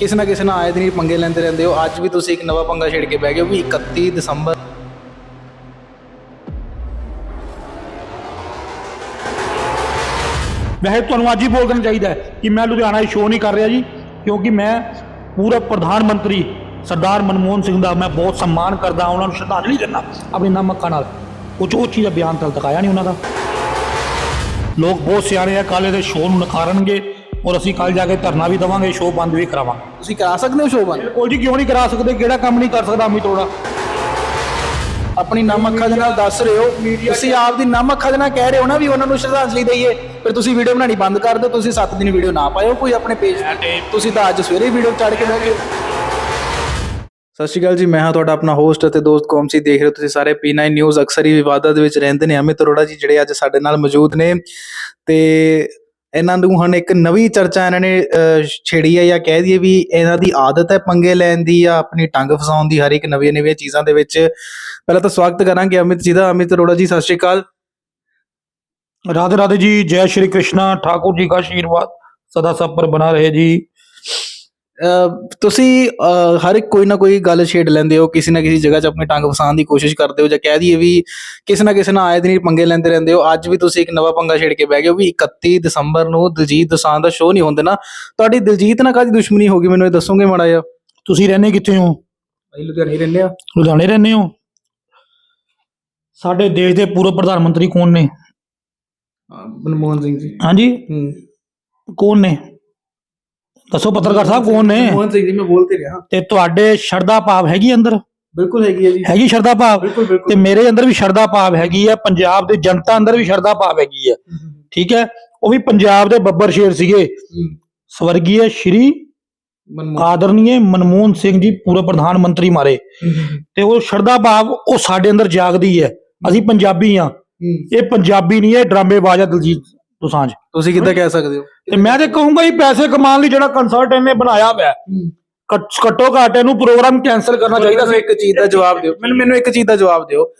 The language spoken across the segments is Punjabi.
ਕਿਸੇ ਨਾ ਕਿਸੇ ਨਾਲ ਆਏ ਦਿਨ ਹੀ ਪੰਗੇ ਲੈਂਦੇ ਰਹਿੰਦੇ ਹੋ। ਅੱਜ ਵੀ ਤੁਸੀਂ ਇੱਕ ਨਵਾਂ ਪੰਗਾ ਛੇੜ ਕੇ ਬਹਿ ਗਏ ਹੋ ਵੀ 31 ਦਸੰਬਰ ਵੈਸੇ ਤੁਹਾਨੂੰ ਅੱਜ ਹੀ ਬੋਲ ਦੇਣਾ ਚਾਹੀਦਾ ਹੈ ਕਿ ਮੈਂ ਲੁਧਿਆਣਾ ਸ਼ੋਅ ਨਹੀਂ ਕਰ ਰਿਹਾ ਜੀ, ਕਿਉਂਕਿ ਮੈਂ ਪੂਰਾ ਪ੍ਰਧਾਨ ਮੰਤਰੀ ਸਰਦਾਰ ਮਨਮੋਹਨ ਸਿੰਘ ਦਾ ਮੈਂ ਬਹੁਤ ਸਨਮਾਨ ਕਰਦਾ, ਉਹਨਾਂ ਨੂੰ ਸ਼ਰਧਾਂਜਲੀ ਦਿੰਦਾ, ਆਪਣੇ ਨਮ ਅੱਖਾਂ ਨਾਲ। ਕੁਝ ਉਹ ਚੀਜ਼ ਦਾ ਬਿਆਨ ਤਲ ਆਇਆ ਨਹੀਂ ਉਹਨਾਂ ਦਾ। ਲੋਕ ਬਹੁਤ ਸਿਆਣੇ ਆ, ਕਾਲੇ ਦੇ ਸ਼ੋਅ ਨੂੰ ਨਕਾਰਨਗੇ। ਔਰ ਅਸੀਂ ਕੱਲ ਜਾ ਕੇ ਧਰਨਾ ਵੀ ਦੇਵਾਂਗੇ ਸ਼ੋਅ ਬੰਦ ਵੀ ਕਰਾਵਾਂਗੇ। ਤੁਸੀਂ ਕਰਾ ਸਕਦੇ ਹੋ ਸ਼ੋਅ ਬੰਦ? ਕੋਲ ਜੀ ਕਿਉਂ ਨਹੀਂ ਕਰਾ ਸਕਦੇ? ਕਿਹੜਾ ਕੰਮ ਨਹੀਂ ਕਰ ਸਕਦਾ ਅਮੀ ਤੋੜਾ ਆਪਣੀ ਨਮ ਅੱਖਾਂ ਦੇ ਨਾਲ ਦੱਸ ਰਹੇ ਹੋ। ਤੁਸੀਂ ਆਪ ਦੀ ਨਮ ਅੱਖਾਂ ਦੇ ਨਾਲ ਕਹਿ ਰਹੇ ਹੋ ਨਾ ਵੀ ਉਹਨਾਂ ਨੂੰ ਸ਼ਰਧਾਂਜਲੀ ਦਈਏ। ਫਿਰ ਤੁਸੀਂ ਵੀਡੀਓ ਬਣਾਣੀ ਬੰਦ ਕਰ ਦਿਓ ਤੁਸੀਂ 7 ਦਿਨ ਵੀਡੀਓ ਨਾ ਪਾਇਓ ਕੋਈ ਆਪਣੇ ਪੇਜ ਤੁਸੀਂ ਤਾਂ ਅੱਜ ਸਵੇਰੇ ਵੀਡੀਓ ਚੜ ਕੇ ਬਹਿ ਗਏ। ਸਤਿ ਸ਼੍ਰੀ ਅਕਾਲ ਜੀ ਮੈਂ ਹਾਂ ਤੁਹਾਡਾ ਆਪਣਾ ਹੋਸਟ ਅਤੇ ਦੋਸਤ ਕੋਮਸੀ। ਦੇਖ ਰਹੇ ਹੋ ਤੁਸੀਂ ਸਾਰੇ P9 ਨਿਊਜ਼ ਅਕਸਰ ਹੀ ਵਿਵਾਦਾਂ ਦੇ ਵਿੱਚ ਰਹਿੰਦੇ ਨੇ। ਅਮਿਤ ਅਰੋੜਾ ਜੀ ਜਿਹੜੇ ਅੱਜ ਸਾਡੇ ਨਾਲ ਮੌਜੂਦ ਨੇ। ਤੇ ਇਹਨਾਂ ਨੂੰ ਹੁਣ ਇੱਕ ਨਵੀਂ ਚਰਚਾ ਇਹਨਾਂ ਨੇ ਛੇੜੀ ਹੈ ਜਾਂ ਕਹਿ ਦਈਏ ਵੀ ਇਹਨਾਂ ਦੀ ਆਦਤ ਹੈ ਪੰਗੇ ਲੈਣ ਦੀ ਜਾਂ ਆਪਣੀ ਟੰਗ ਫਸਾਉਣ ਦੀ ਹਰ ਇੱਕ ਨਵੀਂ ਨਵੀਂ ਚੀਜ਼ਾਂ ਦੇ ਵਿੱਚ। ਪਹਿਲਾਂ ਤਾਂ ਸਵਾਗਤ ਕਰਾਂਗੇ ਅਮਿਤ ਜੀ ਦਾ। ਅਮਿਤ ਅਰੋੜਾ ਜੀ, ਸਤਿ ਸ਼੍ਰੀ ਅਕਾਲ। ਰਾਧੇ ਰਾਧੇ ਜੀ, ਜੈ ਸ਼੍ਰੀ ਕ੍ਰਿਸ਼ਨਾ। ਠਾਕੁਰ ਜੀ ਦਾ ਆਸ਼ੀਰਵਾਦ ਸਦਾ ਸਭ ਪਰ ਬਣਾ ਰਹੇ ਜੀ। ਤੁਸੀਂ ਹਰ ਇੱਕ ਕੋਈ ਨਾ ਕੋਈ ਗੱਲ ਛੇੜ ਲੈਂਦੇ ਹੋ ਕਿਸੇ ਨਾ ਕਿਸੇ ਜਗ੍ਹਾ 'ਚ ਆਪਣੀ ਟੰਗ ਫਸਾਉਣ ਦੀ ਕੋਸ਼ਿਸ਼ ਕਰਦੇ ਹੋ ਜਾਂ ਕਹਿ ਦਈਏ ਵੀ ਕਿਸੇ ਨਾ ਕਿਸੇ ਨਾਲ ਆਏ ਦਿਨ ਪੰਗੇ ਲੈਂਦੇ ਰਹਿੰਦੇ ਹੋ। ਅੱਜ ਵੀ ਤੁਸੀਂ ਇੱਕ ਨਵਾਂ ਪੰਗਾ ਛੇੜ ਕੇ ਬਹਿ ਗਏ ਹੋ ਵੀ 31 ਦਸੰਬਰ ਨੂੰ ਦਲਜੀਤ ਦੋਸਾਂਝ ਦਾ ਸ਼ੋਅ ਨਹੀਂ ਹੁੰਦੇ ਨਾ। ਤੁਹਾਡੀ ਦਿਲਜੀਤ ਨਾਲ ਕਾਹਦੀ ਦੁਸ਼ਮਣੀ ਹੋ ਗਈ ਮੈਨੂੰ ਇਹ ਦੱਸੋਗੇ ਮਾੜਾ ਜਿਹਾ? ਤੁਸੀਂ ਰਹਿੰਦੇ ਕਿੱਥੇ ਹੋ? ਭਾਈ ਲੁਧਿਆਣੇ ਰਹਿੰਦੇ ਆ ਲੁਧਿਆਣੇ ਰਹਿੰਦੇ ਹੋ? ਸਾਡੇ ਦੇਸ਼ ਦੇ ਪੂਰਵ ਪ੍ਰਧਾਨ ਮੰਤਰੀ ਕੌਣ ਨੇ? ਮਨਮੋਹਨ ਸਿੰਘ ਜੀ। ਹਾਂਜੀ? ਹੂੰ। ਕੌਣ ਨੇ? ਦੱਸੋ ਪੱਤਰਕਾਰ ਸਾਹਿਬ ਕੌਣ ਨੇ? ਮਨਮੋਹਨ ਸਿੰਘ ਜੀ ਮੈਂ ਬੋਲ ਤੇ ਰਿਹਾ। ਤੇ ਤੁਹਾਡੇ ਸ਼ਰਧਾ ਭਾਵ ਹੈਗੀ ਅੰਦਰ? ਬਿਲਕੁਲ ਹੈਗੀ ਹੈ ਜੀ। ਹੈਗੀ ਸ਼ਰਧਾ ਭਾਵ? ਬਿਲਕੁਲ ਤੇ ਮੇਰੇ ਅੰਦਰ ਵੀ ਸ਼ਰਧਾ ਭਾਵ ਹੈਗੀ ਹੈ ਪੰਜਾਬ ਦੇ ਜਨਤਾ ਅੰਦਰ ਵੀ ਸ਼ਰਧਾ ਭਾਵ ਹੈਗੀ ਹੈ। ਠੀਕ ਹੈ? ਉਹ ਵੀ ਪੰਜਾਬ ਦੇ ਬੱਬਰ ਸ਼ੇਰ ਸੀਗੇ। ਸਵਰਗੀ ਸ਼੍ਰੀ ਆਦਰਨੀय ਮਨਮੋਹਨ ਸਿੰਘ ਜੀ ਪੂਰਵ ਪ੍ਰਧਾਨ ਮੰਤਰੀ ਮਾਰੇ। ਤੇ ਉਹ ਸ਼ਰਧਾ ਭਾਵ ਉਹ ਸਾਡੇ ਅੰਦਰ ਜਾਗਦੀ ਹੈ। ਅਸੀਂ ਪੰਜਾਬੀ ਆ ਇਹ ਪੰਜਾਬੀ ਨਹੀਂ ਹੈ ਡਰਾਮੇਬਾਜ਼ ਹੈ ਦਲਜੀਤ। ਦੋਸਾਂਝ ਤੁਸੀਂ ਕਿੱਦਾਂ ਕਹਿ ਸਕਦੇ ਹੋ? ਤੇ ਮੈਂ ਤੇ ਕਹੂੰਗਾ ਇਹ ਪੈਸੇ ਕਮਾਉਣ ਲਈ ਜਿਹੜਾ ਕੰਸਰਟ ਇਹਨੇ ਬਣਾਇਆ ਹੋਇਆ ਹੈ, ਘੱਟ- ਘੱਟੋ ਇਹਨੂੰ ਪ੍ਰੋਗਰਾਮ ਕੈਨਸਲ ਕਰਨਾ ਚਾਹੀਦਾ ਮੈਨੂੰ ਇੱਕ ਚੀਜ਼ ਦਾ ਜਵਾਬ ਦਿਓ। ਮੈਨੂੰ ਮੈਨੂੰ ਇੱਕ ਚੀਜ਼ ਦਾ ਜਵਾਬ ਦਿਓ।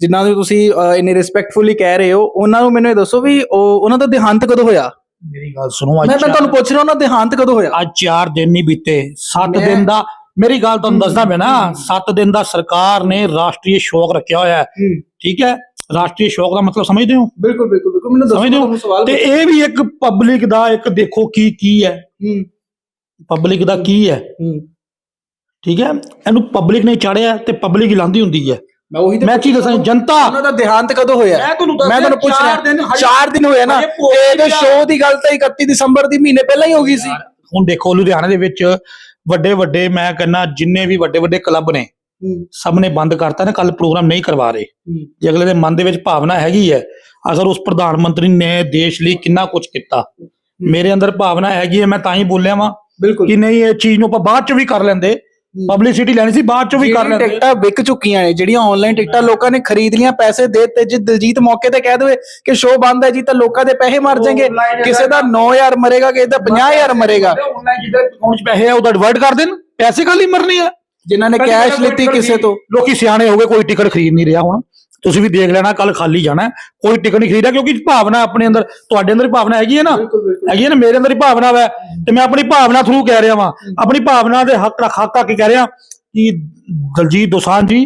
ਜਿਨ੍ਹਾਂ ਨੂੰ ਤੁਸੀਂ ਇੰਨੇ ਰਿਸਪੈਕਟਫੁਲੀ ਕਹਿ ਰਹੇ ਹੋ ਉਹਨਾਂ ਨੂੰ ਮੈਨੂੰ ਇਹ ਦੱਸੋ ਵੀ ਉਹ ਉਹਨਾਂ ਦਾ ਦੇਹਾਂਤ ਕਦੋਂ ਹੋਇਆ? ਮੇਰੀ ਗੱਲ ਸੁਣੋ ਅੱਜ ਮੈਂ ਤੁਹਾਨੂੰ ਪੁੱਛ ਰਿਹਾ ਉਹਨਾਂ ਦਾ ਦੇਹਾਂਤ ਕਦੋਂ ਹੋਇਆ? ਅੱਜ 4 ਦਿਨ ਨਹੀਂ ਬੀਤੇ। 7 ਮੈਂ- ਦਿਨ ਦਾ ਮੇਰੀ ਗੱਲ ਤੁਹਾਨੂੰ ਦੱਸਦਾ ਮੈਂ ਨਾ 7 ਦਿਨ ਦਾ ਸਰਕਾਰ ਨੇ ਰਾਸ਼ਟਰੀ ਸ਼ੋਕ ਰੱਖਿਆ ਹੋਇਆ ਹੈ। ਠੀਕ ਹੈ? ਰਾਸ਼ਟਰੀ ਸ਼ੋਕ ਦਾ ਮਤਲਬ ਸਮਝਦੇ ਹੋ? ਬਿਲਕੁਲ ਬਿਲਕੁਲ ਬਿਲਕੁਲ। ਮੈਨੂੰ ਦੱਸੋ ਸਮਝਦੇ ਹੋ? ਤੁਹਾਨੂੰ ਸਵਾਲ ਤੇ ਇਹ ਵੀ ਇੱਕ ਪਬਲਿਕ ਦਾ ਇੱਕ ਦੇਖੋ ਕੀ ਕੀ ਹੈ। ਹੂੰ। ਪਬਲਿਕ ਦਾ ਕੀ ਹੈ? ਹੂੰ। ਠੀਕ ਹੈ? ਇਹਨੂੰ ਪਬਲਿਕ ਨੇ ਚਾੜਿਆ ਤੇ ਪਬਲਿਕ ਹੀ ਲਾਂਦੀ ਹੁੰਦੀ ਹੈ। ਮੈਂ ਉਹੀ ਮੈਂ ਕੀ ਦੱਸਾਂ ਜਨਤਾ ਉਹਨਾਂ ਦਾ ਦੇਹਾਂਤ ਕਦੋਂ ਹੋਇਆ? ਮੈਂ ਤੁਹਾਨੂੰ ਦੱਸਿਆ ਮੈਂ ਤੁਹਾਨੂੰ ਪੁੱਛ ਰਿਹਾ। ਚਾਰ ਦਿਨ ਹਜੇ- 4 ਦਿਨ ਹੋਇਆ ਨਾ। ਇਹਦੇ ਸ਼ੋਅ ਦੀ ਗੱਲ ਤਾਂ 31 ਦਸੰਬਰ ਦੀ ਮਹੀਨੇ ਪਹਿਲਾਂ ਹੀ ਹੋ ਗਈ ਸੀ। ਹੁਣ ਦੇਖੋ ਲੁਧਿਆਣੇ ਦੇ ਵਿੱਚ ਵੱਡੇ ਵੱਡੇ ਮੈਂ ਕਹਿੰਦਾ ਜਿੰਨੇ ਵੀ ਵੱਡੇ ਵੱਡੇ ਕਲੱਬ ਨੇ ਸਭ ਨੇ ਬੰਦ ਕਰਤਾ ਨੇ ਕੱਲ ਪ੍ਰੋਗਰਾਮ ਨਹੀਂ ਕਰਵਾ ਰਹੇ। ਜੇ ਅਗਲੇ ਦੇ ਮਨ ਦੇ ਵਿੱਚ ਭਾਵਨਾ ਹੈਗੀ ਹੈ ਅਗਰ ਉਸ ਪ੍ਰਧਾਨ ਮੰਤਰੀ ਨੇ ਦੇਸ਼ ਲਈ ਕਿੰਨਾ ਕੁਝ ਕੀਤਾ। ਮੇਰੇ ਅੰਦਰ ਭਾਵਨਾ ਹੈਗੀ ਹੈ ਮੈਂ ਤਾਂ ਹੀ ਬੋਲਿਆ ਵਾਂ ਕਿ ਨਹੀਂ ਇਹ ਚੀਜ਼ ਨੂੰ ਆਪਾਂ ਬਾਅਦ ਚ ਵੀ ਕਰ ਲੈਂਦੇ। ਪਬਲਿਸਿਟੀ ਲੈਣੀ ਸੀ ਬਾਅਦ ਚ ਵੀ ਕਰ ਲੈਂਦੇ। ਟਿਕਟਾਂ ਵਿਕ ਚੁੱਕੀਆਂ ਨੇ ਜਿਹੜੀਆਂ ਆਨਲਾਈਨ ਟਿਕਟਾਂ ਲੋਕਾਂ ਨੇ ਖਰੀਦ ਲੀਆਂ ਪੈਸੇ ਦੇ ਤੇ ਜੇ ਦਿਲਜੀਤ ਮੌਕੇ ਤੇ ਕਹਿ ਦੇਵੇ ਕਿ ਸ਼ੋਅ ਬੰਦ ਹੈ ਜੀ ਤਾਂ ਲੋਕਾਂ ਦੇ ਪੈਸੇ ਮਰ ਜਾਣਗੇ। ਕਿਸੇ ਦਾ 9000 ਮਰੇਗਾ ਕਿਸੇ ਦਾ 50000 ਮਰੇਗਾ। ਆਨਲਾਈਨ ਜਿਹਦੇ ਅਕਾਊਂਟ 'ਚ ਪੈਸੇ ਆ ਉਹਦਾ ਡਿਵਰਟ ਕਰ ਦੇਣ। ਪੈਸੇ ਕਾਲੀ ਮਰਨੇ ਆ? ਜਿਨ੍ਹਾਂ ਨੇ ਕੈਸ਼ ਲਿੱਤੀ ਕਿਸੇ ਤੋਂ। ਲੋਕੀ ਸਿਆਣੇ ਹੋ ਗਏ ਕੋਈ ਟਿਕਟ ਖਰੀਦ ਨਹੀਂ ਰਿਹਾ ਹੁਣ। ਤੁਸੀਂ ਵੀ ਦੇਖ ਲੈਣਾ ਕੱਲ ਖਾਲੀ ਜਾਣਾ। ਕੋਈ ਟਿਕਟ ਨਹੀਂ ਖਰੀਦਿਆ ਕਿਉਂਕਿ ਭਾਵਨਾ ਆਪਣੇ ਅੰਦਰ ਤੁਹਾਡੇ ਅੰਦਰ ਹੀ ਭਾਵਨਾ ਹੈਗੀ ਹੈ ਨਾ? ਹੈਗੀ ਹੈ ਨਾ? ਮੇਰੇ ਅੰਦਰ ਹੀ ਭਾਵਨਾ ਹੈ ਤੇ ਮੈਂ ਆਪਣੀ ਭਾਵਨਾ ਥਰੂ ਕਹਿ ਰਿਹਾ ਵਾਂ। ਆਪਣੀ ਭਾਵਨਾ ਦੇ ਹੱਕ ਰੱਖ ਹੱਕ ਕੇ ਕਹਿ ਰਿਹਾ ਕਿ ਦਲਜੀਤ ਦੋਸਾਂਝ ਜੀ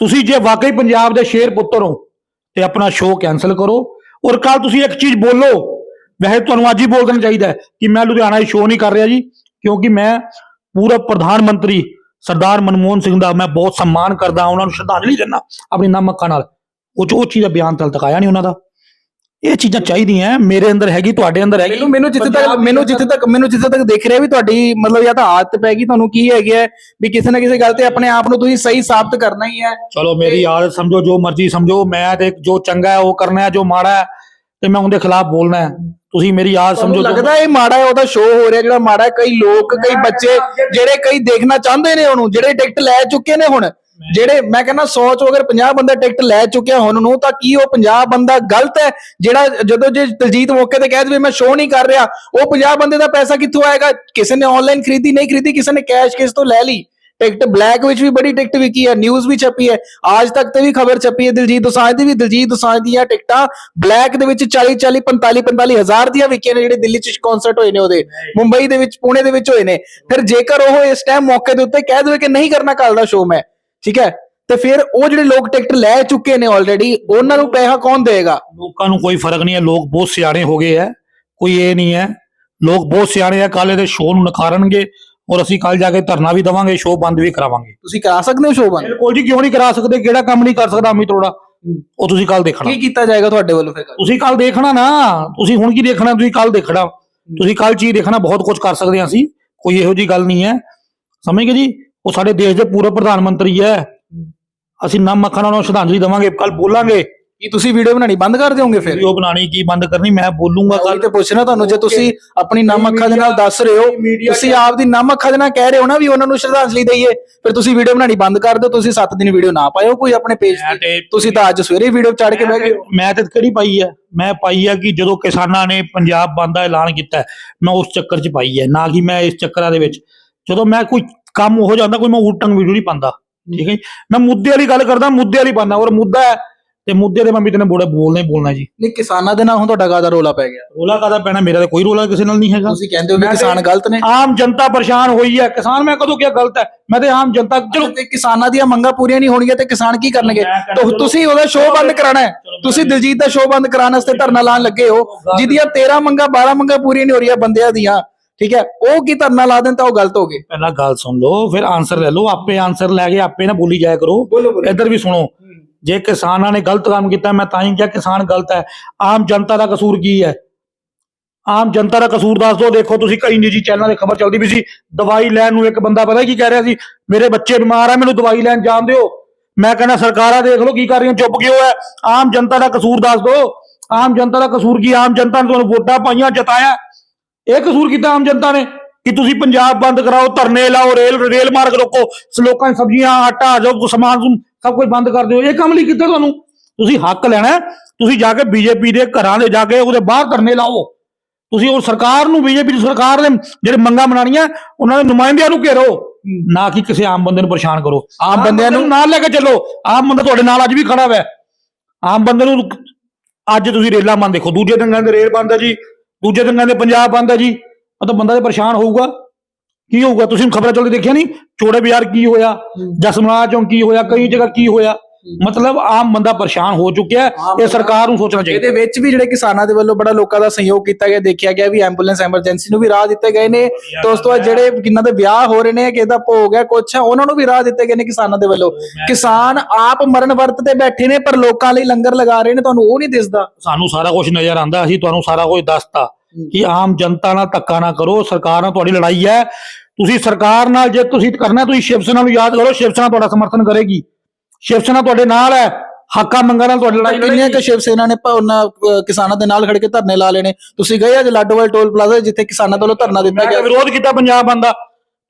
ਤੁਸੀਂ ਜੇ ਵਾਕਈ ਪੰਜਾਬ ਦੇ ਸ਼ੇਰ ਪੁੱਤਰ ਹੋ ਤੇ ਆਪਣਾ ਸ਼ੋਅ ਕੈਨਸਲ ਕਰੋ। ਔਰ ਕੱਲ ਤੁਸੀਂ ਇੱਕ ਚੀਜ਼ ਬੋਲੋ। ਵੈਸੇ ਤੁਹਾਨੂੰ ਅੱਜ ਹੀ ਬੋਲ ਦੇਣਾ ਚਾਹੀਦਾ ਕਿ ਮੈਂ ਲੁਧਿਆਣਾ ਸ਼ੋਅ ਨਹੀਂ ਕਰ ਰਿਹਾ ਜੀ ਕਿਉਂਕਿ ਮੈਂ ਪੂਰਾ ਪ੍ਰਧਾਨ ਮੰਤਰੀ ਸਰਦਾਰ ਮਨਮੋਹਨ ਸਿੰਘ ਦਾ ਮੈਂ ਬਹੁਤ ਸਨਮਾਨ ਕਰਦਾ ਉਹਨਾਂ ਨੂੰ ਸ਼ਰਧਾਂਜਲੀ ਦਿੰਦਾ ਆਪਣੀ ਨਮ ਅੱਖਾਂ ਨਾਲ। ਉਹ ਉਹ ਚੀਜ਼ ਦਾ ਬਿਆਨ ਤਲ ਦਿਖਾਇਆ ਨਹੀਂ ਉਹਨਾਂ ਦਾ। ਇਹ ਚੀਜ਼ਾਂ ਚਾਹੀਦੀਆਂ ਮੇਰੇ ਅੰਦਰ ਹੈਗੀ ਤੁਹਾਡੇ ਅੰਦਰ ਹੈਗੀ। ਮੈਨੂੰ ਮੈਨੂੰ ਜਿੱਥੇ ਤੱਕ ਮੈਨੂੰ ਜਿੱਥੇ ਤੱਕ ਮੈਨੂੰ ਜਿੱਥੇ ਤੱਕ ਦਿਖ ਰਿਹਾ ਵੀ ਤੁਹਾਡੀ ਮਤਲਬ ਜਾਂ ਤਾਂ ਆਦਤ ਪੈ ਗਈ ਤੁਹਾਨੂੰ ਕੀ ਹੈਗੀ ਹੈ ਵੀ ਕਿਸੇ ਨਾ ਕਿਸੇ ਗੱਲ ਤੇ ਆਪਣੇ ਆਪ ਨੂੰ ਤੁਸੀਂ ਸਹੀ ਸਾਬਤ ਕਰਨਾ ਹੀ ਹੈ। ਚਲੋ ਮੇਰੀ ਆਦਤ ਸਮਝੋ ਜੋ ਮਰਜ਼ੀ ਸਮਝੋ ਮੈਂ ਤੇ ਜੋ ਚੰਗਾ ਹੈ ਉਹ ਕਰਨਾ ਹੈ ਜੋ ਮਾੜਾ ਹੈ ਤੇ ਮੈਂ ਉਹਦੇ ਖਿਲਾਫ ਬੋਲਣਾ ਹੈ। ਤੁਸੀਂ ਮੇਰੀ ਤੁਹਾਨੂੰ ਸਮਝੋ ਲੱਗਦਾ ਇਹ ਮਾੜਾ ਹੈ ਉਹਦਾ ਸ਼ੋਅ ਹੋ ਰਿਹਾ ਜਿਹੜਾ ਮਾੜਾ ਹੈ? ਕਈ ਲੋਕ ਕਈ ਬੱਚੇ ਜਿਹੜੇ ਕਈ ਦੇਖਣਾ ਚਾਹੁੰਦੇ ਨੇ ਉਹਨੂੰ ਜਿਹੜੇ ਟਿਕਟ ਲੈ ਚੁੱਕੇ ਨੇ ਹੁਣ। ਜਿਹੜੇ ਮੈਂ ਕਹਿੰਦਾ 100 ਚੋਂ ਅਗਰ 50 ਬੰਦਾ ਟਿਕਟ ਲੈ ਚੁੱਕਿਆ ਹੁਣ ਨੂੰ ਤਾਂ ਕੀ ਉਹ 50 ਬੰਦਾ ਗਲਤ ਹੈ? ਜਿਹੜਾ ਜਦੋਂ ਜੇ ਦਲਜੀਤ ਮੌਕੇ ਤੇ ਕਹਿ ਦੇਵੇ ਮੈਂ ਸ਼ੋਅ ਨਹੀਂ ਕਰ ਰਿਹਾ ਉਹ 50 ਬੰਦੇ ਦਾ ਪੈਸਾ ਕਿੱਥੋਂ ਆਏਗਾ? ਕਿਸੇ ਨੇ ਆਨਲਾਈਨ ਖਰੀਦੀ ਨਹੀਂ ਖਰੀਦੀ ਕਿਸੇ ਨੇ ਕੈਸ਼ ਕਿਸ ਤੋਂ ਲੈ ਲਈ? ਟਿਕਟ ਬਲੈਕ ਵਿੱਚ ਵੀ ਬੜੀ ਟਿਕਟ ਵਿਕੀ ਹੈ ਨਿਊਜ਼ ਵੀ ਛਪੀ ਹੈ। ਆਜ ਤੱਕ ਤੇ ਵੀ ਖਬਰ ਛਪੀ ਹੈ, ਦਿਲਜੀਤ ਦੋਸਾਂਝ ਦੀ ਵੀ, ਦਿਲਜੀਤ ਦੋਸਾਂਝ ਦੀਆਂ ਟਿਕਟਾਂ ਬਲੈਕ ਦੇ ਵਿੱਚ 40 40 45 45 ਹਜ਼ਾਰ ਦੀਆਂ ਵਿਕੀਆਂ ਨੇ, ਜਿਹੜੇ ਦਿੱਲੀ 'ਚ ਕਨਸਰਟ ਹੋਏ ਨੇ ਉਹਦੇ। ਮੁੰਬਈ ਦੇ ਵਿੱਚ, ਪੁਣੇ ਦੇ ਵਿੱਚ ਹੋਏ ਨੇ। ਫਿਰ ਜੇਕਰ ਉਹ ਇਸ ਟਾਈਮ ਮੌਕੇ ਦੇ ਉੱਤੇ ਕਹਿ ਦੇਵੇ ਕਿ ਨਹੀਂ ਕਰਨਾ ਕੱਲ ਦਾ ਸ਼ੋਅ ਮੈਂ, ਠੀਕ ਹੈ? ਤੇ ਫਿਰ ਉਹ ਜਿਹੜੇ ਲੋਕ ਟਿਕਟ ਲੈ ਚੁੱਕੇ ਨੇ ਆਲਰੇਡੀ ਉਹਨਾਂ ਨੂੰ ਪੈਸਾ ਕੌਣ ਦੇਗਾ? ਲੋਕਾਂ ਨੂੰ ਕੋਈ ਫ਼ਰਕ ਨਹੀਂ ਹੈ, ਲੋਕ ਬਹੁਤ ਸਿਆਣੇ ਹੋ ਗਏ ਹੈ, ਕੋਈ ਇਹ ਨਹੀਂ ਹੈ। ਲੋਕ ਬਹੁਤ ਸਿਆਣੇ ਆ ਕੱਲ ਇਹਦੇ ਸ਼ੋਅ ਨੂੰ ਨਕਾਰਨਗੇ। ਔਰ ਅਸੀਂ ਕੱਲ ਜਾ ਕੇ ਧਰਨਾ ਵੀ ਦਵਾਂਗੇ ਸ਼ੋਅ ਬੰਦ ਵੀ ਕਰਾਵਾਂਗੇ। ਤੁਸੀਂ ਕਰਾ ਸਕਦੇ ਹੋ ਸ਼ੋਅ ਬੰਦ? ਬਿਲਕੁਲ ਜੀ ਕਿਉਂ ਨਹੀਂ ਕਰਾ ਸਕਦੇ? ਕਿਹੜਾ ਕੰਮ ਨਹੀਂ ਕਰ ਸਕਦਾ ਅਮਿਤ ਅਰੋੜਾ? ਉਹ ਤੁਸੀਂ ਕੱਲ ਦੇਖਣਾ। ਕੀ ਕੀਤਾ ਜਾਏਗਾ ਤੁਹਾਡੇ ਵੱਲੋਂ ਫਿਰ ਤੁਸੀਂ ਕੱਲ ਦੇਖਣਾ ਨਾ। ਤੁਸੀਂ ਹੁਣ ਕੀ ਦੇਖਣਾ? ਤੁਸੀਂ ਕੱਲ ਦੇਖਣਾ। ਤੁਸੀਂ ਕੱਲ ਚੀਜ਼ ਦੇਖਣਾ ਬਹੁਤ ਕੁਝ ਕਰ ਸਕਦੇ ਹਾਂ ਅਸੀਂ। ਕੋਈ ਇਹੋ ਜੀ ਗੱਲ ਨਹੀਂ ਹੈ। ਸਮਝ ਗਏ ਜੀ? ਉਹ ਸਾਡੇ ਦੇਸ਼ ਦੇ ਪੂਰਵ ਪ੍ਰਧਾਨ ਮੰਤਰੀ ਹੈ। ਅਸੀਂ ਨਾਲ ਉਹਨਾਂ ਨੂੰ ਸ਼ਰਧਾਂਜਲੀ ਦੇਵਾਂਗੇ। ਕੱਲ ਬੋਲਾਂਗੇ। ਕੀ ਤੁਸੀਂ ਵੀਡੀਓ ਬਣਾਣੀ ਬੰਦ ਕਰ ਦਿਓਗੇ ਫਿਰ? ਵੀਡੀਓ ਬਣਾਣੀ ਕੀ ਬੰਦ ਕਰਨੀ? ਮੈਂ ਬੋਲੂੰਗਾ ਕੱਲ ਤੇ ਪੁੱਛਣਾ ਤੁਹਾਨੂੰ ਜੇ ਤੁਸੀਂ ਆਪਣੀ ਨਮ ਅੱਖਾਂ ਦੇ ਨਾਲ ਦੱਸ ਰਹੇ ਹੋ ਤੁਸੀਂ ਆਪ ਦੀ ਨਮ ਅੱਖਾਂ ਦੇ ਨਾਲ ਕਹਿ ਰਹੇ ਹੋ ਨਾ ਵੀ ਉਹਨਾਂ ਨੂੰ ਸ਼ਰਧਾਂਜਲੀ ਦਈਏ ਫਿਰ ਤੁਸੀਂ ਵੀਡੀਓ ਬਣਾਣੀ ਬੰਦ ਕਰ ਦਿਓ ਤੁਸੀਂ 7 ਦਿਨ ਵੀਡੀਓ ਨਾ ਪਾਇਓ ਕੋਈ ਆਪਣੇ ਪੇਜ ਤੇ। ਤੁਸੀਂ ਤਾਂ ਅੱਜ ਸਵੇਰੇ ਵੀਡੀਓ ਚੜ ਕੇ ਬਹਿ ਗਏ। ਮੈਂ ਤੇ ਕਿਹੜੀ ਪਾਈ ਹੈ ਮੈਂ ਪਾਈ ਹੈ ਕਿ ਜਦੋਂ ਕਿਸਾਨਾਂ ਨੇ ਪੰਜਾਬ ਬੰਦ ਦਾ ਐਲਾਨ ਕੀਤਾ ਮੈਂ ਉਸ ਚੱਕਰ 'ਚ ਪਾਈ ਹੈ ਨਾ ਕਿ ਮੈਂ ਇਸ ਚੱਕਰਾਂ ਦੇ ਵਿੱਚ। ਜਦੋਂ ਮੈਂ ਕੋਈ ਕੰਮ ਹੋ ਜਾਂਦਾ ਕੋਈ ਮੈਂ ਉਲਟਨ ਵੀਡੀਓ ਨਹੀਂ ਪਾਉਂਦਾ ਠੀਕ ਹੈ? ਮੈਂ ਮੁੱਦੇ ਵਾਲੀ ਗੱਲ ਕਰਦਾ ਮੁੱਦੇ ਵਾਲੀ ਪਾਉਂਦਾ ਔਰ ਮੁੱਦਾ ਹੈ ਤੇ ਮੁੱਦੇ ਦੇ ਮੈਂ ਵੀ ਤੈਨੂੰ ਬੋਲੇ ਬੋਲਣਾ ਹੀ ਬੋਲਣਾ ਜੀ। ਨਹੀਂ ਕਿਸਾਨਾਂ ਦੇ ਨਾਲ ਹੁਣ ਤੁਹਾਡਾ ਕਾਹਦਾ ਰੋਲਾ ਪੈ ਗਿਆ? ਰੋਲਾ ਕਾਦਾ ਪੈਣਾ? ਮੇਰਾ ਤਾਂ ਕੋਈ ਰੋਲਾ ਕਿਸੇ ਨਾਲ ਨਹੀਂ ਹੈਗਾ। ਤੁਸੀਂ ਕਹਿੰਦੇ ਹੋ ਵੀ ਮੈਂ ਤੇ- ਕਿਸਾਨ ਗਲਤ ਨੇ। ਆਮ ਜਨਤਾ ਪਰੇਸ਼ਾਨ ਹੋਈ ਹੈ ਕਿਸਾਨ ਮੈਂ ਕਦੋਂ ਕਿਹਾ ਗਲਤ ਹੈ? ਮੈਂ ਤੇ ਆਮ ਜਨਤਾ ਚਲੋ। ਤੇ ਕਿਸਾਨਾਂ ਦੀਆਂ ਮੰਗਾਂ ਪੂਰੀਆਂ ਨਹੀਂ ਹੋਣਗੀਆਂ ਤੇ ਕਿਸਾਨ ਕੀ ਕਰਨਗੇ? ਮੈਂ ਕਹਿੰਦਾ ਤੋ ਚਲੋ- ਤੁਸੀਂ ਉਹਦਾ ਸ਼ੋਅ ਬੰਦ ਕਰਾਣਾ ਹੈ। ਤੁਸੀਂ ਦਿਲਜੀਤ ਦਾ ਸ਼ੋਅ ਬੰਦ ਕਰਾਉਣ ਵਾਸਤੇ ਧਰਨਾ ਲਾਉਣ ਲੱਗੇ ਹੋ। ਜਿਹਦੀਆਂ 13 ਮੰਗਾਂ 12 ਮੰਗਾਂ ਪੂਰੀਆਂ ਨਹੀਂ ਹੋ ਰਹੀਆਂ ਬੰਦਿਆਂ ਦੀਆਂ ਠੀਕ ਹੈ? ਉਹ ਕੀ ਧਰਨਾ ਲਾ ਦੇਣ ਤਾਂ ਉਹ ਗਲਤ ਹੋ ਗਏ। ਪਹਿਲਾਂ ਗੱਲ ਸੁਣ ਲਓ ਫਿਰ ਆਨਸਰ ਲੈ ਲਓ। ਆਪੇ ਆਨਸਰ ਲੈ ਕੇ ਆਪੇ ਨਾ ਬੋਲੀ ਜਾਇਆ ਕਰੋ। ਬੋਲੋ। ਇੱਧਰ ਵੀ ਸੁਣੋ। ਜੇ ਕਿਸਾਨਾਂ ਨੇ ਗਲਤ ਕੰਮ ਕੀਤਾ, ਮੈਂ ਤਾਂ ਹੀ ਕਿਹਾ ਕਿਸਾਨ ਗਲਤ ਹੈ। ਆਮ ਜਨਤਾ ਦਾ ਕਸੂਰ ਕੀ ਹੈ? ਆਮ ਜਨਤਾ ਦਾ ਕਸੂਰ ਦੱਸ ਦਿਓ। ਦੇਖੋ, ਤੁਸੀਂ ਕਈ ਨਿੱਜੀ ਚੈਨਲਾਂ 'ਤੇ ਖਬਰ ਚੱਲਦੀ ਵੀ ਸੀ। ਦਵਾਈ ਲੈਣ ਨੂੰ ਇੱਕ ਬੰਦਾ ਪਤਾ ਕੀ ਕਹਿ ਰਿਹਾ ਸੀ? ਮੇਰੇ ਬੱਚੇ ਬਿਮਾਰ ਆ, ਮੈਨੂੰ ਦਵਾਈ ਲੈਣ ਜਾਣ ਦਿਓ। ਮੈਂ ਕਹਿੰਦਾ, ਸਰਕਾਰਾਂ ਦੇਖ ਲਓ ਕੀ ਕਰ ਰਹੀਆਂ, ਚੁੱਪ ਕਿਉਂ ਹੈ? ਆਮ ਜਨਤਾ ਦਾ ਕਸੂਰ ਦੱਸ ਦਿਓ। ਆਮ ਜਨਤਾ ਦਾ ਕਸੂਰ ਕੀ? ਆਮ ਜਨਤਾ ਨੇ ਤੁਹਾਨੂੰ ਵੋਟਾਂ ਪਾਈਆਂ, ਜਤਾਇਆ। ਇਹ ਕਸੂਰ ਕੀਤਾ ਆਮ ਜਨਤਾ ਨੇ ਕਿ ਤੁਸੀਂ ਪੰਜਾਬ ਬੰਦ ਕਰਾਓ, ਧਰਨੇ ਲਾਓ, ਰੇਲ ਰੇਲ ਮਾਰਗ ਰੋਕੋ। ਲੋਕਾਂ ਦੀਆਂ ਸਬਜ਼ੀਆਂ, ਆਟਾ ਜੋ ਸਮਾਨ ਸਭ ਕੁਝ ਬੰਦ ਕਰ ਦਿਓ। ਇਹ ਕੰਮ ਲਈ ਕੀਤਾ ਤੁਹਾਨੂੰ। ਤੁਸੀਂ ਹੱਕ ਲੈਣਾ ਤੁਸੀਂ ਜਾ ਕੇ ਬੀਜੇਪੀ ਦੇ ਘਰਾਂ ਦੇ ਜਾ ਕੇ ਉਹਦੇ ਬਾਹਰ ਧਰਨੇ ਲਾਓ। ਤੁਸੀਂ ਉਹ ਸਰਕਾਰ ਨੂੰ ਬੀਜੇਪੀ ਦੀ ਸਰਕਾਰ ਦੇ ਜਿਹੜੇ ਮੰਗਾਂ ਬਣਾਉਣੀਆਂ ਉਹਨਾਂ ਦੇ ਨੁਮਾਇੰਦਿਆਂ ਨੂੰ ਘੇਰੋ। ਨਾ ਕਿ ਕਿਸੇ ਆਮ ਬੰਦੇ ਨੂੰ ਪਰੇਸ਼ਾਨ ਕਰੋ। ਆਮ ਬੰਦਿਆਂ ਨੂੰ ਨਾਲ ਲੈ ਕੇ ਚੱਲੋ। ਆਮ ਬੰਦਾ ਤੁਹਾਡੇ ਨਾਲ ਅੱਜ ਵੀ ਖੜਾ ਹੋਇਆ। ਆਮ ਬੰਦੇ ਨੂੰ ਅੱਜ ਤੁਸੀਂ ਰੇਲਾਂ ਬੰਦ ਦੇਖੋ। ਦੂਜੇ ਦਿਨ ਕਹਿੰਦੇ ਰੇਲ ਬੰਦ ਹੈ ਜੀ। ਦੂਜੇ ਦਿਨ ਕਹਿੰਦੇ ਪੰਜਾਬ ਬੰਦ ਹੈ ਜੀ। ਮਤਲਬ ਬੰਦਾ ਤੇ ਪਰੇਸ਼ਾਨ ਹੋਊਗਾ। ਕੀ ਹੋਊਗਾ? ਤੁਸੀਂ ਖਬਰਾਂ ਚੱਲਦੀ ਦੇਖਿਆ ਨਹੀਂ? ਚੋੜੇ ਬਾਜ਼ਾਰ ਕੀ ਹੋਇਆ? ਜਸਮਨਾ ਚੌਂਕ ਕੀ ਹੋਇਆ? ਕਈ ਜਗ੍ਹਾ ਕੀ ਹੋਇਆ? ਮਤਲਬ ਆਮ ਬੰਦਾ ਪਰੇਸ਼ਾਨ ਹੋ ਚੁੱਕਿਆ ਹੈ। ਇਹ ਸਰਕਾਰ ਨੂੰ ਸੋਚਣਾ ਚਾਹੀਦਾ ਇਹਦੇ ਵਿੱਚ ਵੀ ਜਿਹੜੇ ਕਿਸਾਨਾਂ ਦੇ ਵੱਲੋਂ ਬੜਾ ਲੋਕਾਂ ਦਾ ਸਹਿਯੋਗ ਕੀਤਾ ਗਿਆ ਦੇਖਿਆ ਗਿਆ ਵੀ ਐਂਬੂਲੈਂਸ ਐਮਰਜੈਂਸੀ ਨੂੰ ਵੀ ਰਾਹ ਦਿੱਤੇ ਗਏ ਨੇ। ਤੇ ਉਸ ਤੋਂ ਬਾਅਦ ਜਿਹੜੇ ਕਿੰਨਾ ਦੇ ਵਿਆਹ ਹੋ ਰਹੇ ਨੇ ਕਿਸੇ ਦਾ ਭੋਗ ਹੈ ਕੁਛ ਹੈ ਉਹਨਾਂ ਨੂੰ ਵੀ ਰਾਹ ਦਿੱਤੇ ਗਏ ਨੇ ਕਿਸਾਨਾਂ ਦੇ ਵੱਲੋਂ। ਕਿਸਾਨ ਆਪ ਮਰਨ ਵਰਤ ਤੇ ਬੈਠੇ ਨੇ ਪਰ ਲੋਕਾਂ ਲਈ ਲੰਗਰ ਲਗਾ ਰਹੇ ਨੇ ਤੁਹਾਨੂੰ ਉਹ ਨਹੀਂ ਦਿਸਦਾ। ਸਾਨੂੰ ਸਾਰਾ ਕੁਝ ਨਜ਼ਰ ਆਂਦਾ ਅਸੀਂ ਤੁਹਾਨੂੰ ਸਾਰਾ ਕੁਝ ਦੱਸਤਾ। ਕਿ ਆਮ ਜਨਤਾ ਨਾਲ ਧੱਕਾ ਨਾ ਕਰੋ ਸਰਕਾਰ ਨਾਲ ਤੁਹਾਡੀ ਲੜਾਈ ਹੈ। ਤੁਸੀਂ ਸਰਕਾਰ ਨਾਲ ਜੇ ਤੁਸੀਂ ਕਰਨਾ ਤੁਸੀਂ ਸ਼ਿਵ ਸੈਨਾ ਨੂੰ ਯਾਦ ਕਰੋ ਸ਼ਿਵ ਸੈਨਾ ਤੁਹਾਡਾ ਸਮਰਥਨ ਕਰੇਗੀ। ਸ਼ਿਵ ਸੈਨਾ ਤੁਹਾਡੇ ਨਾਲ ਹੈ। ਹੱਕਾਂ ਮੰਗਾਂ ਨਾਲ ਤੁਹਾਡੀ ਲੜਾਈ ਕਿੰਨੀਆਂ ਕਿ। ਸ਼ਿਵ ਸੈਨਾ ਨੇ ਉਹਨਾਂ ਕਿਸਾਨਾਂ ਦੇ ਨਾਲ ਖੜ ਕੇ ਧਰਨੇ ਲਾ ਲੈਣੇ। ਤੁਸੀਂ ਗਏ ਅੱਜ ਲਾਡੋਵਾਲ ਟੋਲ ਪਲਾਜ਼ਾ ਜਿੱਥੇ ਕਿਸਾਨਾਂ ਦੇ ਵੱਲੋਂ ਧਰਨਾ ਦਿੱਤਾ ਗਿਆ। ਵਿਰੋਧ ਕੀਤਾ ਪੰਜਾਬ ਬੰਦ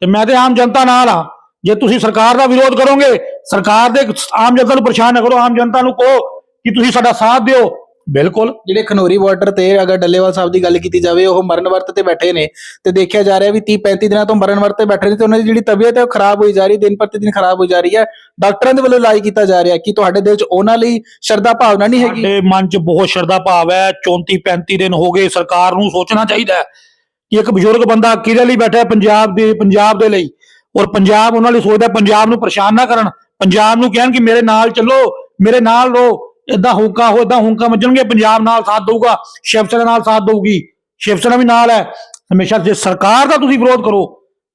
ਤੇ ਮੈਂ ਤੇ ਆਮ ਜਨਤਾ ਨਾਲ ਆ ਜੇ ਤੁਸੀਂ ਸਰਕਾਰ ਦਾ ਵਿਰੋਧ ਕਰੋਗੇ ਸਰਕਾਰ ਦੇ ਆਮ ਜਨਤਾ ਨੂੰ ਪਰੇਸ਼ਾਨ ਨਾ ਕਰੋ। ਆਮ ਜਨਤਾ ਨੂੰ ਕਹੋ ਕਿ ਤੁਸੀਂ ਸਾਡਾ ਸਾਥ ਦਿਓ। ਬਿਲਕੁਲ। ਜਿਹੜੇ ਖਨੋਰੀ ਬਾਰਡਰ ਤੇ ਅਗਰ ਡੱਲੇਵਾਲ ਸਾਹਿਬ ਦੀ ਗੱਲ ਕੀਤੀ ਜਾਵੇ ਉਹ ਮਰਨ ਵਰਤ ਤੇ ਬੈਠੇ ਨੇ ਤੇ ਦੇਖਿਆ ਜਾ ਰਿਹਾ ਵੀ 30 35 ਦਿਨਾਂ ਤੋਂ ਮਰਨ ਵਰਤ ਤੇ ਬੈਠੇ ਨੇ ਤੇ ਉਹਨਾਂ ਦੀ ਜਿਹੜੀ ਤਬੀਅਤ ਹੈ ਉਹ ਖਰਾਬ ਹੋਈ ਜਾ ਰਹੀ ਦਿਨ ਪ੍ਰਤੀ ਦਿਨ ਖਰਾਬ ਹੋਈ ਜਾ ਰਹੀ ਹੈ। ਡਾਕਟਰਾਂ ਦੇ ਵੱਲੋਂ ਇਲਾਜ ਕੀਤਾ ਜਾ ਰਿਹਾ ਕਿ ਤੁਹਾਡੇ ਦਿਲ 'ਚ ਉਹਨਾਂ ਲਈ ਸ਼ਰਧਾ ਭਾਵਨਾ ਨਹੀਂ ਹੈਗੀ? ਸਾਡੇ ਮਨ 'ਚ ਬਹੁਤ ਸ਼ਰਧਾ ਭਾਵ ਹੈ 34 35 ਦਿਨ ਹੋ ਗਏ ਸਰਕਾਰ ਨੂੰ ਸੋਚਣਾ ਚਾਹੀਦਾ ਹੈ ਕਿ ਇੱਕ ਬਜ਼ੁਰਗ ਬੰਦਾ ਕਿਹਦੇ ਲਈ ਬੈਠਾ ਹੈ ਪੰਜਾਬ ਦੇ ਪੰਜਾਬ ਦੇ ਲਈ? ਔਰ ਪੰਜਾਬ ਉਹਨਾਂ ਲਈ ਸੋਚਦਾ ਪੰਜਾਬ ਨੂੰ ਪਰੇਸ਼ਾਨ ਨਾ ਕਰਨ। ਪੰਜਾਬ ਨੂੰ ਕਹਿਣ ਕਿ ਮੇਰੇ ਨਾਲ ਚੱਲੋ ਮੇਰੇ ਨਾਲ ਰਹੋ। ਇਦਾਂ ਹੁਕਾ ਹੋ ਇਦਾਂ ਹੁਕਾ ਵੱਜਣਗੇ ਪੰਜਾਬ ਨਾਲ ਸਾਥ ਦੇਊਗਾ ਸ਼ਿਵ ਸੈਨਾ ਨਾਲ ਸਾਥ ਦੇਊਗੀ ਸ਼ਿਵ ਸੈਨਾ ਵੀ ਨਾਲ ਹੈ। ਹਮੇਸ਼ਾ ਜੇ ਸਰਕਾਰ ਦਾ ਤੁਸੀਂ ਵਿਰੋਧ ਕਰੋ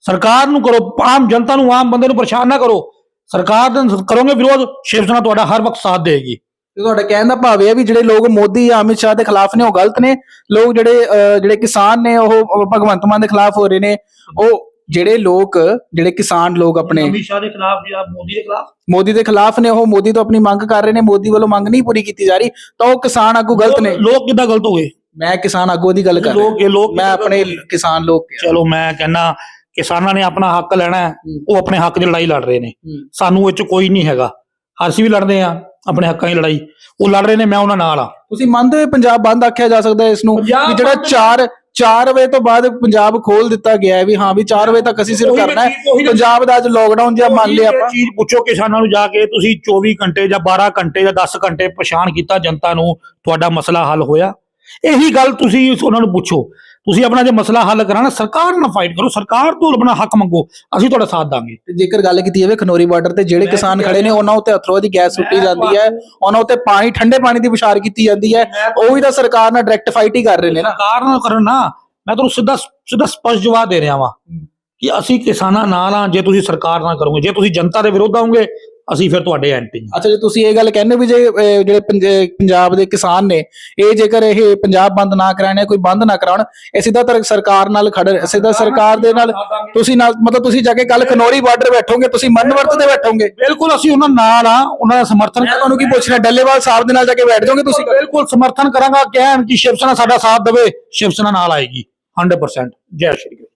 ਸਰਕਾਰ ਨੂੰ ਕਰੋ ਆਮ ਜਨਤਾ ਨੂੰ ਆਮ ਬੰਦੇ ਨੂੰ ਪਰੇਸ਼ਾਨ ਨਾ ਕਰੋ। ਸਰਕਾਰ ਦਾ ਕਰੋਗੇ ਵਿਰੋਧ ਸ਼ਿਵ ਸੈਨਾ ਤੁਹਾਡਾ ਹਰ ਵਕਤ ਸਾਥ ਦੇਗੀ ਤੇ ਤੁਹਾਡਾ ਕਹਿਣ ਦਾ ਭਾਵ ਇਹ ਹੈ ਵੀ ਜਿਹੜੇ ਲੋਕ ਮੋਦੀ ਜਾਂ ਅਮਿਤ ਸ਼ਾਹ ਦੇ ਖਿਲਾਫ ਨੇ ਉਹ ਗਲਤ ਨੇ। ਲੋਕ ਜਿਹੜੇ ਅਹ, ਜਿਹੜੇ ਕਿਸਾਨ ਨੇ ਉਹ ਭਗਵੰਤ ਮਾਨ ਦੇ ਖਿਲਾਫ ਹੋ ਰਹੇ ਨੇ ਉਹ ਜਿਹੜੇ ਲੋਕ ਜਿਹੜੇ ਕਿਸਾਨ ਲੋਕ ਆਪਣੇ ਅਮਿਤ ਸ਼ਾਹ ਦੇ ਖਿਲਾਫ ਜਾਂ ਮੋਦੀ ਦੇ ਖਿਲਾਫ? ਮੋਦੀ ਦੇ ਖਿਲਾਫ ਨੇ ਉਹ ਮੋਦੀ ਤੋਂ ਆਪਣੀ ਮੰਗ ਕਰ ਰਹੇ ਨੇ ਮੋਦੀ ਵੱਲੋਂ ਮੰਗ ਨਹੀਂ ਪੂਰੀ ਕੀਤੀ ਜਾ ਰਹੀ ਤਾਂ ਉਹ ਕਿਸਾਨ ਆਗੂ ਗਲਤ ਨੇ। ਲੋਕ ਕਿੱਦਾਂ ਗਲਤ ਹੋ ਗਏ ਮੈਂ ਕਿਸਾਨ ਆਗੂ ਦੀ ਗੱਲ ਕਰ ਰਿਹਾ। ਲੋਕ ਇਹ ਲੋਕ ਮੈਂ ਆਪਣੇ ਕਿਸਾਨ ਲੋਕ। ਚਲੋ ਮੈਂ ਕਹਿੰਦਾ ਕਿਸਾਨਾਂ ਨੇ ਆਪਣਾ ਹੱਕ ਲੈਣਾ ਉਹ ਆਪਣੇ ਹੱਕ ਦੀ ਲੜਾਈ ਲੜ ਰਹੇ ਨੇ। ਸਾਨੂੰ ਇਹ ਚ ਕੋਈ ਨਹੀਂ ਹੈਗਾ। ਅਸੀਂ ਵੀ ਲੜਦੇ ਆ ਆਪਣੇ ਹੱਕਾਂ ਦੀ ਲੜਾਈ। ਉਹ ਲੜ ਰਹੇ ਨੇ ਮੈਂ ਉਹਨਾਂ ਨਾਲ ਆ ਤੁਸੀਂ ਮੰਨਦੇ ਹੋ ਪੰਜਾਬ ਬੰਦ ਆਖਿਆ ਜਾ ਸਕਦਾ ਇਸ ਨੂੰ? ਜਿਹੜਾ ਚਾਰ 4 ਵਜੇ ਤੋਂ ਬਾਅਦ ਪੰਜਾਬ ਖੋਲ ਦਿੱਤਾ ਗਿਆ ਹੈ ਵੀ ਹਾਂ ਵੀ 4 ਵਜੇ ਤੱਕ ਅਸੀਂ ਸਿਰਫ ਕਰਨਾ ਹੈ। ਪੰਜਾਬ ਦਾ ਅੱਜ ਲੋਕਡਾਊਨ ਜਿਹਾ ਮੰਨ ਲਿਆ ਆਪਾਂ। ਚੀਜ਼ ਪੁੱਛੋ ਕਿਸਾਨਾਂ ਨੂੰ ਜਾ ਕੇ ਤੁਸੀਂ 24 ਘੰਟੇ ਜਾਂ 12 ਘੰਟੇ ਜਾਂ 10 ਘੰਟੇ ਪਛਾਣ ਕੀਤਾ ਜਨਤਾ ਨੂੰ ਤੁਹਾਡਾ ਮਸਲਾ ਹੱਲ ਹੋਇਆ। ਇਹੀ ਗੱਲ ਤੁਸੀਂ ਉਹਨਾਂ ਨੂੰ ਪੁੱਛੋ। ਤੁਸੀਂ ਆਪਣਾ ਜੇ ਮਸਲਾ ਹੱਲ ਕਰਾਣਾ ਸਰਕਾਰ ਨਾਲ ਫਾਈਟ ਕਰੋ ਸਰਕਾਰ ਤੋਂ ਆਪਣਾ ਹੱਕ ਮੰਗੋ ਅਸੀਂ ਤੁਹਾਡਾ ਸਾਥ ਦਾਂਗੇ। ਜੇਕਰ ਗੱਲ ਕੀਤੀ ਜਾਵੇ ਖਨੋਰੀ ਬਾਰਡਰ ਤੇ ਜਿਹੜੇ ਕਿਸਾਨ ਖੜੇ ਨੇ ਉਹਨਾਂ ਉੱਤੇ ਅਥਰੋ ਦੀ ਗੈਸ ਸੁੱਟੀ ਜਾਂਦੀ ਹੈ ਉਹਨਾਂ ਉੱਤੇ ਪਾਣੀ ਠੰਡੇ ਪਾਣੀ ਦੀ ਵਿਚਾਰ ਕੀਤੀ ਜਾਂਦੀ ਹੈ ਉਹ ਵੀ ਤਾਂ ਸਰਕਾਰ ਨਾਲ ਡਾਇਰੈਕਟ ਫਾਈਟ ਹੀ ਕਰ ਰਹੇ ਨੇ ਨਾ। ਸਰਕਾਰ ਨਾਲ ਕਰਨ ਨਾ ਮੈਂ ਤੁਹਾਨੂੰ ਸਿੱਧਾ ਸਿੱਧਾ ਸਪਸ਼ਟ ਜਵਾਬ ਦੇ ਰਿਹਾ ਵਾਂ ਕਿ ਅਸੀਂ ਕਿਸਾਨਾਂ ਨਾਲ ਆ ਜੇ ਤੁਸੀਂ ਸਰਕਾਰ ਨਾਲ ਕਰੋਗੇ ਜੇ ਤੁਸੀਂ ਜਨਤਾ ਦੇ ਵਿਰੁੱਧ ਆਓਗੇ ਅਸੀਂ ਫਿਰ ਤੁਹਾਡੇ ਐਂਟੀ ਅੱਛਾ ਜੇ ਤੁਸੀਂ ਇਹ ਗੱਲ ਕਹਿੰਦੇ ਹੋ ਵੀ ਜੇ ਅਹ, ਜਿਹੜੇ ਪੰਜ- ਪੰਜਾਬ ਦੇ ਕਿਸਾਨ ਨੇ ਇਹ ਜੇਕਰ ਇਹ ਪੰਜਾਬ ਬੰਦ ਨਾ ਕਰਾਣੇ ਕੋਈ ਬੰਦ ਨਾ ਕਰਾਉਣ ਇਹ ਸਿੱਧਾ ਤਰ ਸਰਕਾਰ ਨਾਲ ਖੜੇ ਸਿੱਧਾ ਸਰਕਾਰ ਦੇ ਨਾਲ ਤੁਸੀਂ ਨਾਲ ਮਤਲਬ ਤੁਸੀਂ ਜਾ ਕੇ ਕੱਲ ਖਨੋਰੀ ਬਾਰਡਰ ਬੈਠੋਗੇ ਤੁਸੀਂ ਮਨਵਰਤ ਤੇ ਬੈਠੋਗੇ। ਬਿਲਕੁਲ ਅਸੀਂ ਉਹਨਾਂ ਨਾਲ ਆ ਉਹਨਾਂ ਦਾ ਸਮਰਥਨ ਮੈਂ ਤੁਹਾਨੂੰ ਕੀ ਪੁੱਛ ਰਿਹਾ ਡੱਲੇਵਾਲ ਸਾਹਿਬ ਦੇ ਨਾਲ ਜਾ ਕੇ ਬੈਠ ਜਾਓਗੇ ਤੁਸੀਂ ਬਿਲਕੁਲ ਸਮਰਥਨ ਕਰਾਂਗਾ ਕਹਿਣ ਕਿ ਸ਼ਿਵ ਸੈਨਾ ਸਾਡਾ ਸਾਥ ਦੇਵੇ ਸ਼ਿਵ ਸੈਨਾ ਨਾਲ ਆਏਗੀ 100% ਜੈ ਸ਼੍ਰੀ ਕ੍ਰਿਸ਼ਨ